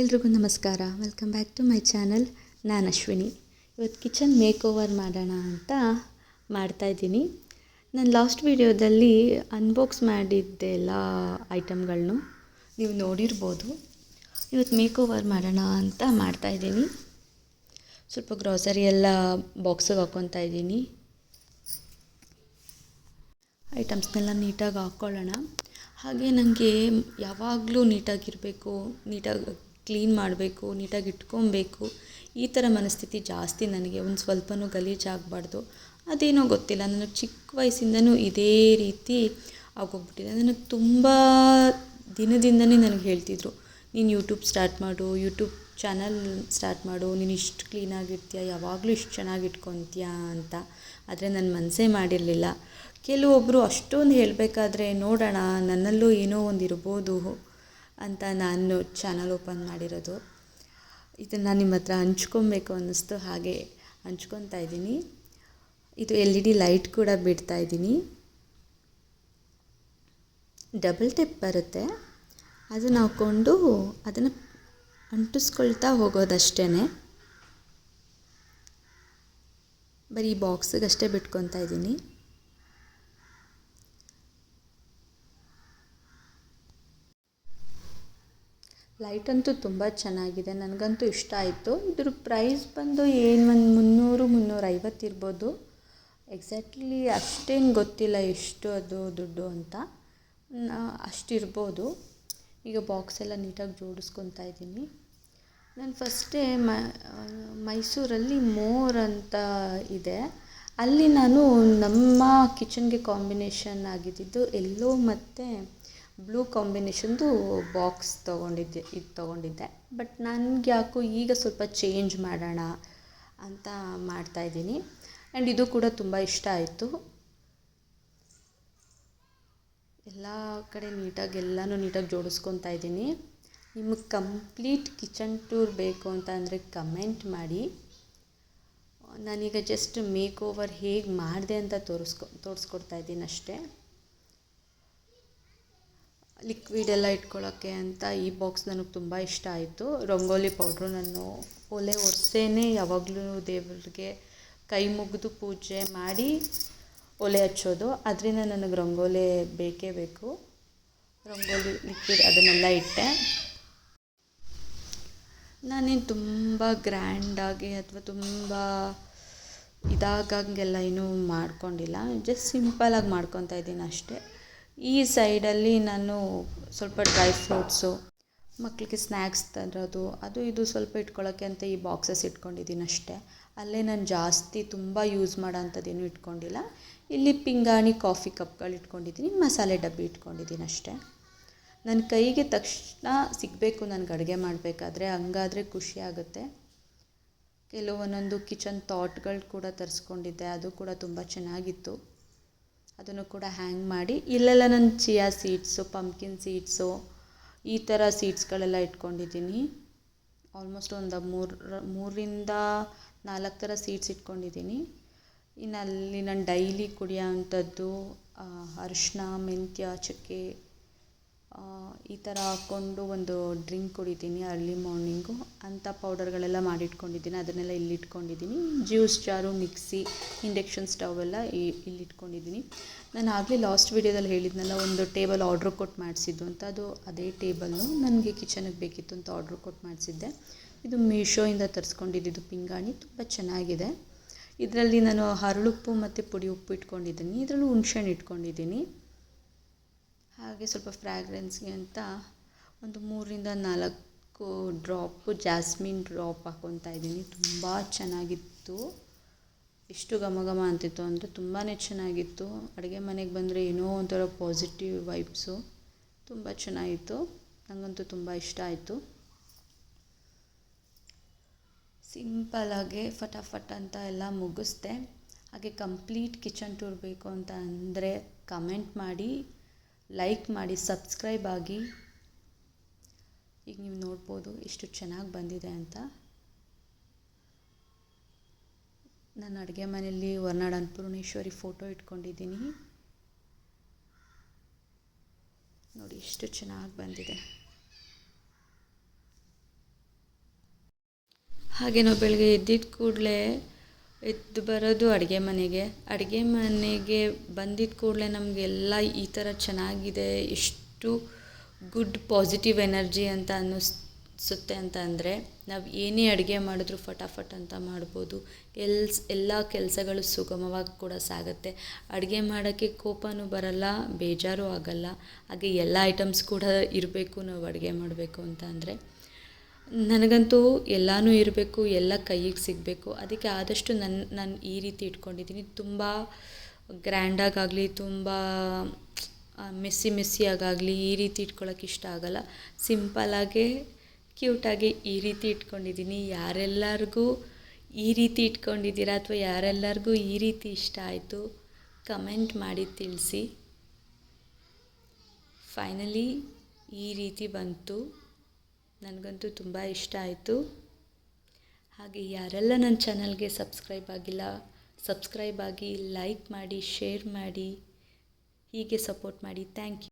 ಎಲ್ರಿಗೂ ನಮಸ್ಕಾರ. Welcome back to my channel ನಾನು ಅಶ್ವಿನಿ. ಇವತ್ತು ಕಿಚನ್ ಮೇಕ್ ಓವರ್ ಮಾಡೋಣ ಅಂತ ಮಾಡ್ತಾಯಿದ್ದೀನಿ ನಾನು ಲಾಸ್ಟ್ ವಿಡಿಯೋದಲ್ಲಿ ಅನ್ಬಾಕ್ಸ್ ಮಾಡಿದ್ದೆಲ್ಲ ಐಟಮ್ಗಳನ್ನು ನೀವು ನೋಡಿರ್ಬೋದು. ಇವತ್ತು ಮೇಕ್ ಓವರ್ ಮಾಡೋಣ ಅಂತ ಮಾಡ್ತಾಯಿದ್ದೀನಿ ಸ್ವಲ್ಪ ಗ್ರಾಸರಿ ಎಲ್ಲ ಬಾಕ್ಸಿಗೆ ಹಾಕ್ಕೊತಾ ಇದ್ದೀನಿ. ಐಟಮ್ಸ್ನೆಲ್ಲ ನೀಟಾಗಿ ಹಾಕ್ಕೊಳ್ಳೋಣ ಹಾಗೆ ನನಗೆ ಯಾವಾಗಲೂ ನೀಟಾಗಿರಬೇಕು. ನೀಟಾಗಿ ಕ್ಲೀನ್ ಮಾಡಬೇಕು, ನೀಟಾಗಿ ಇಟ್ಕೊಬೇಕು. ಈ ಥರ ಮನಸ್ಥಿತಿ ಜಾಸ್ತಿ ನನಗೆ. ಒಂದು ಸ್ವಲ್ಪನೂ ಗಲೀಜಾಗಬಾರ್ದು ಅದೇನೋ ಗೊತ್ತಿಲ್ಲ. ನನಗೆ ಚಿಕ್ಕ ವಯಸ್ಸಿಂದನೂ ಇದೇ ರೀತಿ ಆಗೋಗ್ಬಿಟ್ಟಿದೆ. ನನಗೆ ತುಂಬ ದಿನದಿಂದನೇ ನನಗೆ ಹೇಳ್ತಿದ್ರು, ನೀನು ಯೂಟ್ಯೂಬ್ ಸ್ಟಾರ್ಟ್ ಮಾಡು ಯೂಟ್ಯೂಬ್ ಚಾನಲ್ ಸ್ಟಾರ್ಟ್ ಮಾಡು. ನೀನು ಇಷ್ಟು ಕ್ಲೀನಾಗಿರ್ತೀಯಾ ಯಾವಾಗಲೂ ಇಷ್ಟು ಚೆನ್ನಾಗಿ ಇಟ್ಕೊತೀಯ ಅಂತ. ಆದರೆ ನನ್ನ ಮನಸ್ಸೇ ಮಾಡಿರಲಿಲ್ಲ. ಕೆಲವೊಬ್ಬರು ಅಷ್ಟೊಂದು ಹೇಳಬೇಕಾದ್ರೆ, ನೋಡೋಣ, ನನ್ನಲ್ಲೂ ಏನೋ ಒಂದು ಇರ್ಬೋದು. ಅಂತ ನಾನು ಚಾನಲ್ ಓಪನ್ ಮಾಡಿರೋದು. ಇದನ್ನು ನಾನು ನಿಮ್ಮ ಹತ್ರ ಹಂಚ್ಕೊಬೇಕು ಅನ್ನಿಸ್ತು ಹಾಗೆ ಹಂಚ್ಕೊತಾ ಇದ್ದೀನಿ. ಇದು ಎಲ್ ಇ ಡಿ ಲೈಟ್ ಕೂಡ ಬಿಡ್ತಾ ಇದ್ದೀನಿ. ಡಬಲ್ ಟೆಪ್ ಬರುತ್ತೆ. ಅದನ್ನು ಹಾಕ್ಕೊಂಡು ಅದನ್ನು ಅಂಟಿಸ್ಕೊಳ್ತಾ ಹೋಗೋದಷ್ಟೇ ಬರೀ ಬಾಕ್ಸಿಗಷ್ಟೇ ಬಿಟ್ಕೊತಾ ಇದ್ದೀನಿ. ಲೈಟ್ ಅಂತೂ ತುಂಬ ಚೆನ್ನಾಗಿದೆ. ನನಗಂತೂ ಇಷ್ಟ ಆಯಿತು. ಇದ್ರ ಪ್ರೈಸ್ ಬಂದು ಏನು ಒಂದು ಮುನ್ನೂರು ಮುನ್ನೂರೈವತ್ತು ಇರ್ಬೋದು. ಎಕ್ಸಾಕ್ಟ್ಲಿ ಅಷ್ಟೇನು ಗೊತ್ತಿಲ್ಲ ಎಷ್ಟು ಅದು ದುಡ್ಡು ಅಂತ. ಅಷ್ಟಿರ್ಬೋದು ಈಗ ಬಾಕ್ಸ್ ಎಲ್ಲ ನೀಟಾಗಿ ಜೋಡಿಸ್ಕೊತಾ ಇದ್ದೀನಿ. ನಾನು ಫಸ್ಟೇ ಮೈಸೂರಲ್ಲಿ ಮೋರ್ ಅಂತ ಇದೆ. ಅಲ್ಲಿ ನಾನು ನಮ್ಮ ಕಿಚನ್ಗೆ ಕಾಂಬಿನೇಷನ್ ಆಗಿದ್ದಿದ್ದು ಎಲ್ಲೋ ಮತ್ತು ಬ್ಲೂ ಕಾಂಬಿನೇಷನ್ದು ಬಾಕ್ಸ್ ತೊಗೊಂಡಿದ್ದೆ, ಇದು ತೊಗೊಂಡಿದ್ದೆ. ಬಟ್ ನನಗೆ ಯಾಕೋ ಈಗ ಸ್ವಲ್ಪ ಚೇಂಜ್ ಮಾಡೋಣ ಅಂತ ಮಾಡ್ತಾಯಿದ್ದೀನಿ ಆ್ಯಂಡ್ ಇದು ಕೂಡ ತುಂಬ ಇಷ್ಟ ಆಯಿತು. ಎಲ್ಲ ಕಡೆ ನೀಟಾಗಿ, ಎಲ್ಲನೂ ನೀಟಾಗಿ ಜೋಡಿಸ್ಕೊತಾ ಇದ್ದೀನಿ. ನಿಮಗೆ ಕಂಪ್ಲೀಟ್ ಕಿಚನ್ ಟೂರ್ ಬೇಕು ಅಂತ ಅಂದರೆ ಕಮೆಂಟ್ ಮಾಡಿ. ನಾನೀಗ ಜಸ್ಟ್ ಮೇಕ್ ಓವರ್ ಹೇಗೆ ಮಾಡಿದೆ ಅಂತ ತೋರಿಸ್ಕೊ, ತೋರಿಸ್ಕೊಡ್ತಾ ಇದ್ದೀನಿ ಅಷ್ಟೇ. ಲಿಕ್ವಿಡ್ ಎಲ್ಲ ಇಟ್ಕೊಳ್ಳೋಕ್ಕೆ ಅಂತ ಈ ಬಾಕ್ಸ್ ನನಗೆ ತುಂಬ ಇಷ್ಟ ಆಯಿತು. ರಂಗೋಲಿ ಪೌಡ್ರು ನಾನು ಒಲೆ ಒರೆಸೇನೆ ಯಾವಾಗಲೂ ದೇವರಿಗೆ ಕೈ ಮುಗಿದು ಪೂಜೆ ಮಾಡಿ ಒಲೆ ಹಚ್ಚೋದು. ಅದರಿಂದ ನನಗೆ ರಂಗೋಲಿ ಬೇಕೇ ಬೇಕು. ರಂಗೋಲಿ ಲಿಕ್ವಿಡ್ ಅದನ್ನೆಲ್ಲ ಇಟ್ಟೆ. ನಾನೇನು ತುಂಬ ಗ್ರ್ಯಾಂಡಾಗಿ ಅಥವಾ ತುಂಬ ಇದಾಗಂಗೆಲ್ಲ ಏನೂ ಮಾಡ್ಕೊಂಡಿಲ್ಲ. ಜಸ್ಟ್ ಸಿಂಪಲಾಗಿ ಮಾಡ್ಕೊತಾ ಇದ್ದೀನಿ ಅಷ್ಟೇ. ಈ ಸೈಡಲ್ಲಿ ನಾನು ಸ್ವಲ್ಪ ಡ್ರೈ ಫ್ರೂಟ್ಸು ಮಕ್ಕಳಿಗೆ ಸ್ನ್ಯಾಕ್ಸ್ ತರೋದು, ಅದು ಇದು ಸ್ವಲ್ಪ ಇಟ್ಕೊಳ್ಳೋಕ್ಕೆ ಅಂತ ಈ ಬಾಕ್ಸಸ್ ಇಟ್ಕೊಂಡಿದ್ದೀನಿ ಅಷ್ಟೇ. ಅಲ್ಲೇ ನಾನು ಜಾಸ್ತಿ ತುಂಬ ಯೂಸ್ ಮಾಡೋ ಅಂಥದ್ದೇನು ಇಟ್ಕೊಂಡಿಲ್ಲ. ಇಲ್ಲಿ ಪಿಂಗಾಣಿ ಕಾಫಿ ಕಪ್ಗಳು ಇಟ್ಕೊಂಡಿದ್ದೀನಿ, ಮಸಾಲೆ ಡಬ್ಬಿ ಇಟ್ಕೊಂಡಿದ್ದೀನಿ ಅಷ್ಟೇ. ನನ್ನ ಕೈಗೆ ತಕ್ಷಣ ಸಿಗಬೇಕು, ನನಗೆ ಅಡುಗೆ ಮಾಡಬೇಕಾದ್ರೆ, ಹಂಗಾದರೆ ಖುಷಿ ಆಗುತ್ತೆ. ಕೆಲವೊಂದೊಂದು ಕಿಚನ್ ಥಾಟ್ಗಳು ಕೂಡ ತರಿಸ್ಕೊಂಡಿದ್ದೆ, ಅದು ಕೂಡ ತುಂಬ ಚೆನ್ನಾಗಿತ್ತು. ಅದನ್ನು ಕೂಡ ಹ್ಯಾಂಗ್ ಮಾಡಿ, ಇಲ್ಲೆಲ್ಲ ನಾನು ಚಿಯಾ ಸೀಡ್ಸು ಪಂಪ್ಕಿನ್ ಸೀಡ್ಸು ಈ ಥರ ಸೀಡ್ಸ್ಗಳೆಲ್ಲ ಇಟ್ಕೊಂಡಿದ್ದೀನಿ. ಆಲ್ಮೋಸ್ಟ್ ಒಂದು ಮೂರು ಮೂರರಿಂದ ನಾಲ್ಕು ಥರ ಸೀಡ್ಸ್ ಇಟ್ಕೊಂಡಿದ್ದೀನಿ. ಇನ್ನು ಅಲ್ಲಿ ನಾನು ಡೈಲಿ ಕುಡಿಯೋ ಅಂಥದ್ದು ಅರಿಶಿನ ಮೆಂತ್ಯ, ಚಕ್ಕೆ ಈ ಥರ ಹಾಕ್ಕೊಂಡು ಒಂದು ಡ್ರಿಂಕ್ ಕುಡಿತೀನಿ ಅರ್ಲಿ ಮಾರ್ನಿಂಗು ಅಂಥ ಪೌಡರ್ಗಳೆಲ್ಲ ಮಾಡಿಟ್ಕೊಂಡಿದ್ದೀನಿ. ಅದನ್ನೆಲ್ಲ ಇಲ್ಲಿ ಇಟ್ಕೊಂಡಿದ್ದೀನಿ juice jar mixie induction stove ಎಲ್ಲ ಇಲ್ಲಿಟ್ಕೊಂಡಿದ್ದೀನಿ. ನಾನು ಆಗಲೇ ಲಾಸ್ಟ್ ವೀಡಿಯೋದಲ್ಲಿ ಹೇಳಿದ್ನಲ್ಲ, ಒಂದು ಟೇಬಲ್ ಆರ್ಡ್ರ್ ಕೊಟ್ಟು ಮಾಡಿಸಿದ್ದು ಅಂತ. ಅದು ಅದೇ ಟೇಬಲ್ಲು ನನಗೆ ಕಿಚನಿಗೆ ಬೇಕಿತ್ತು ಅಂತ ಆರ್ಡ್ರ್ ಕೊಟ್ಟು ಮಾಡಿಸಿದ್ದೆ. ಇದು ಮೀಶೋಯಿಂದ ತರಿಸ್ಕೊಂಡಿದ್ದು. ಪಿಂಗಾಣಿ. ತುಂಬ ಚೆನ್ನಾಗಿದೆ. ಇದರಲ್ಲಿ ನಾನು ಹರಳುಪ್ಪು ಮತ್ತು ಪುಡಿ ಉಪ್ಪು ಇಟ್ಕೊಂಡಿದ್ದೀನಿ. ಇದರಲ್ಲೂ ಹುಣ್ಸೆಹಣ್ಣು ಇಟ್ಕೊಂಡಿದ್ದೀನಿ. ಹಾಗೆ ಸ್ವಲ್ಪ ಫ್ರ್ಯಾಗ್ರೆನ್ಸ್ಗೆ ಅಂತ ಒಂದು ಮೂರರಿಂದ ನಾಲ್ಕು ಡ್ರಾಪು ಜಾಸ್ಮಿನ್ ಡ್ರಾಪ್ ಹಾಕ್ಕೊತಾ ಇದ್ದೀನಿ. ತುಂಬ ಚೆನ್ನಾಗಿತ್ತು. ಎಷ್ಟು ಘಮ ಘಮ ಅಂತಿತ್ತು ಅಂದರೆ ತುಂಬಾ ಚೆನ್ನಾಗಿತ್ತು. ಅಡುಗೆ ಮನೆಗೆ ಬಂದರೆ ಏನೋ ಒಂಥರ ಪಾಸಿಟಿವ್ ವೈಬ್ಸು ತುಂಬ ಚೆನ್ನಾಗಿತ್ತು. ನನಗಂತೂ ತುಂಬ ಇಷ್ಟ ಆಯಿತು. ಸಿಂಪಲಾಗೆ ಫಟಾಫಟ್ ಅಂತ ಎಲ್ಲ ಮುಗಿಸ್ದೆ. ಹಾಗೆ ಕಂಪ್ಲೀಟ್ ಕಿಚನ್ ಟೂರ್ ಬೇಕು ಅಂತ ಅಂದರೆ ಕಮೆಂಟ್ ಮಾಡಿ. ಲೈಕ್ ಮಾಡಿ, ಸಬ್ಸ್ಕ್ರೈಬ್ ಆಗಿ. ಈಗ ನೀವು ನೋಡ್ಬೋದು ಎಷ್ಟು ಚೆನ್ನಾಗಿ ಬಂದಿದೆ ಅಂತ. ನಾನು ಅಡುಗೆ ಮನೆಯಲ್ಲಿ ಹೊರ್ನಾಡ್ ಅನ್ನಪೂರ್ಣೇಶ್ವರಿ ಫೋಟೋ ಇಟ್ಕೊಂಡಿದ್ದೀನಿ. ನೋಡಿ ಎಷ್ಟು ಚೆನ್ನಾಗಿ ಬಂದಿದೆ. ಹಾಗೆ ನಾವು ಬೆಳಗ್ಗೆ ಎದ್ದಿದ್ದ ಕೂಡಲೇ ಎದ್ದು ಬರೋದು ಅಡುಗೆ ಮನೆಗೆ. ಅಡುಗೆ ಮನೆಗೆ ಬಂದಿದ್ದ ಕೂಡಲೇ ನಮಗೆಲ್ಲ ಈ ಥರ ಚೆನ್ನಾಗಿದೆ, ಎಷ್ಟು ಗುಡ್ ಪಾಸಿಟಿವ್ ಎನರ್ಜಿ ಅಂತ ಅನ್ನಿಸುತ್ತೆ ಅಂತ ಅಂದರೆ, ನಾವು ಏನೇ ಅಡುಗೆ ಮಾಡಿದ್ರು ಫಟಾಫಟ್ ಅಂತ ಮಾಡ್ಬೋದು. ಎಲ್ಸ್ ಎಲ್ಲ ಕೆಲಸಗಳು ಸುಗಮವಾಗಿ ಕೂಡ ಸಾಗುತ್ತೆ. ಅಡುಗೆ ಮಾಡೋಕ್ಕೆ ಕೋಪನೂ ಬರಲ್ಲ, ಬೇಜಾರು ಆಗಲ್ಲ. ಹಾಗೆ ಎಲ್ಲ ಐಟಮ್ಸ್ ಕೂಡ ಇರಬೇಕು ನಾವು ಅಡುಗೆ ಮಾಡಬೇಕು ಅಂತ ಅಂದರೆ. ನನಗಂತೂ ಎಲ್ಲನೂ ಇರಬೇಕು, ಎಲ್ಲ ಕೈಗೆ ಸಿಗಬೇಕು. ಅದಕ್ಕೆ ಆದಷ್ಟು ನನ್ನ ನಾನು ಈ ರೀತಿ ಇಟ್ಕೊಂಡಿದ್ದೀನಿ. ತುಂಬ ಗ್ರ್ಯಾಂಡಾಗಾಗಲಿ, ತುಂಬ ಮೆಸ್ಸಿ ಮೆಸ್ಸಿಯಾಗಾಗಲಿ ಈ ರೀತಿ ಇಟ್ಕೊಳ್ಳೋಕೆ ಇಷ್ಟ ಆಗೋಲ್ಲ. ಸಿಂಪಲ್ಲಾಗೇ, ಕ್ಯೂಟಾಗಿ ಈ ರೀತಿ ಇಟ್ಕೊಂಡಿದ್ದೀನಿ. ಯಾರೆಲ್ಲರಿಗೂ ಈ ರೀತಿ ಇಟ್ಕೊಂಡಿದ್ದೀರಾ ಅಥವಾ ಯಾರೆಲ್ಲರಿಗೂ ಈ ರೀತಿ ಇಷ್ಟ ಆಯಿತು, ಕಮೆಂಟ್ ಮಾಡಿ ತಿಳಿಸಿ. ಫೈನಲಿ ಈ ರೀತಿ ಬಂತು. ನನಗಂತೂ ತುಂಬ ಇಷ್ಟ ಆಯಿತು. ಹಾಗೆ ಯಾರೆಲ್ಲ ನನ್ನ ಚಾನಲ್ಗೆ ಸಬ್ಸ್ಕ್ರೈಬ್ ಆಗಿಲ್ಲ, ಸಬ್ಸ್ಕ್ರೈಬ್ ಆಗಿ ಲೈಕ್ ಮಾಡಿ, ಶೇರ್ ಮಾಡಿ, ಹೀಗೆ ಸಪೋರ್ಟ್ ಮಾಡಿ. Thank you.